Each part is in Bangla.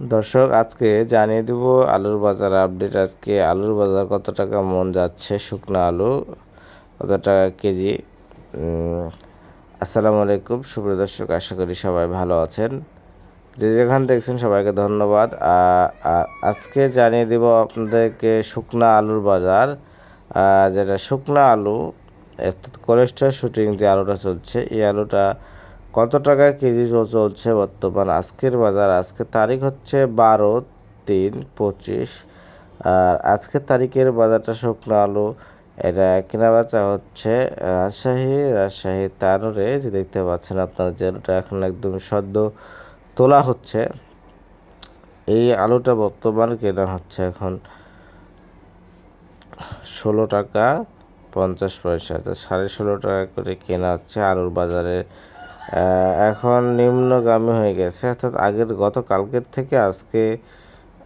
দর্শক, আজকে জানিয়ে দেব আলুর বাজার আপডেট। আজকে আলুর বাজার কত টাকা মন যাচ্ছে? শুকনো আলু কত টাকা কেজি? আসসালামু আলাইকুম। সুপ্রিয় দর্শক, আশা করি সবাই ভালো আছেন। যে যেখান দেখছেন, সবাইকে ধন্যবাদ। আজকে জানিয়ে দেব আপনাদেরকে শুকনা আলুর বাজার। যেটা শুকনা আলু অর্থাৎ কোলেস্টার শুটিং যে আলুটা চলছে, এই আলুটা কত টাকা কেজি চলছে বর্তমান? আজকের বাজার আজকের তারিখ হচ্ছে বারো তিন পঁচিশ। আর আজকের তারিখের বাজারটা শুকনো আলু, এটা কেনা বেচা হচ্ছে রাজশাহী। রাজশাহী তানোরে, যে দেখতে পাচ্ছেন আপনারা যে আলুটা এখন একদম সদ্য তোলা হচ্ছে, এই আলুটা বর্তমান কেনা হচ্ছে এখন ষোলো টাকা পঞ্চাশ পয়সা। সাড়ে ষোলো টাকা করে কেনা হচ্ছে আলুর বাজারে। এখন নিম্নগামী হয়ে গেছে। অর্থাৎ আগের গত কালকের থেকে আজকে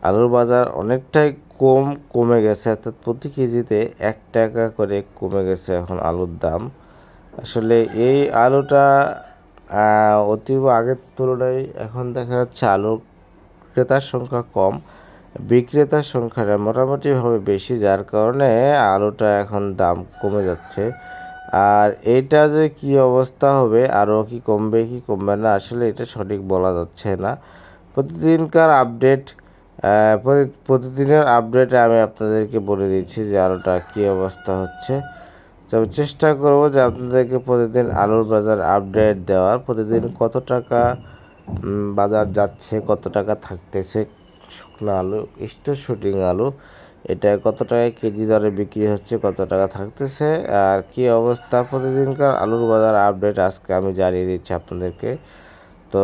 আলুর বাজার অনেকটাই কম কমে গেছে। অর্থাৎ প্রতি কেজিতে এক টাকা করে কমে গেছে এখন আলুর দাম। আসলে এই আলুটা অতীব আগের তুলনায় এখন দেখা যাচ্ছে আলুর ক্রেতার সংখ্যা কম, বিক্রেতার সংখ্যাটা মোটামুটিভাবে বেশি, যার কারণে আলুটা এখন দাম কমে যাচ্ছে। আর এটা যে কি অবস্থা হবে আরও কি কমবে কি কমবে না, আসলে এটা সঠিক বলা যাচ্ছে না। প্রতিদিনকার আপডেট প্রতি- প্রতিদিনের আপডেটে আমি আপনাদেরকে বলে দিচ্ছি যে আলুটা কী অবস্থা হচ্ছে। তবে চেষ্টা করব যে আপনাদেরকে প্রতিদিন আলুর বাজার আপডেট দেওয়ার। প্রতিদিন কত টাকা বাজার যাচ্ছে, কত টাকা থাকতেছে শুকনো আলু স্টোর শুটিং আলু। এটা কত টাকা কেজি দরে বিক্রি হচ্ছে, কত টাকা থাকতেছে, আর কি অবস্থা প্রতিদিনকার আলুর বাজার আপডেট আজকে আমি জানিয়ে দিচ্ছি আপনাদেরকে। তো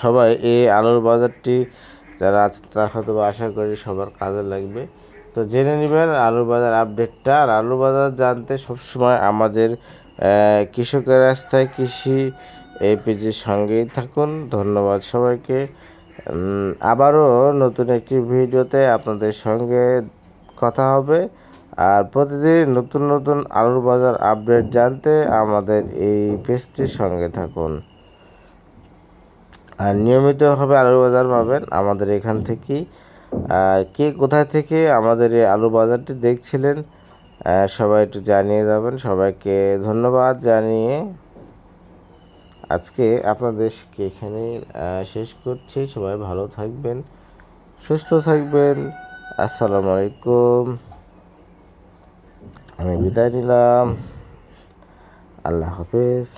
সবাই এই আলুর বাজারটি যারা আছে তারা হয়তো আশা করি সবার কাজে লাগবে। তো জেনে নেবেন আলুর বাজার আপডেটটা আর আলুর বাজার জানতে সবসময় আমাদের কৃষকের রাস্তায় কৃষি এই পেজের সঙ্গেই থাকুন। ধন্যবাদ সবাইকে। আবারও নতুন একটি ভিডিওতে আপনাদের সঙ্গে কথা হবে। আর প্রতিদিন নতুন নতুন আলুর বাজার আপডেট জানতে আমাদের এই পেজটির সঙ্গে থাকুন। আর নিয়মিতভাবে আলুর বাজার পাবেন আমাদের এখান থেকেই। আর কে কোথায় থেকে আমাদের এই আলু বাজারটি দেখছিলেন সবাই একটু জানিয়ে যাবেন। সবাইকে ধন্যবাদ জানিয়ে আজকে আপনাদেরকে এখানে শেষ করছি। সবাই ভালো থাকবেন, সুস্থ থাকবেন। আসসালামু আলাইকুম। আমি বিদায় নিলাম। আল্লাহ হাফেজ।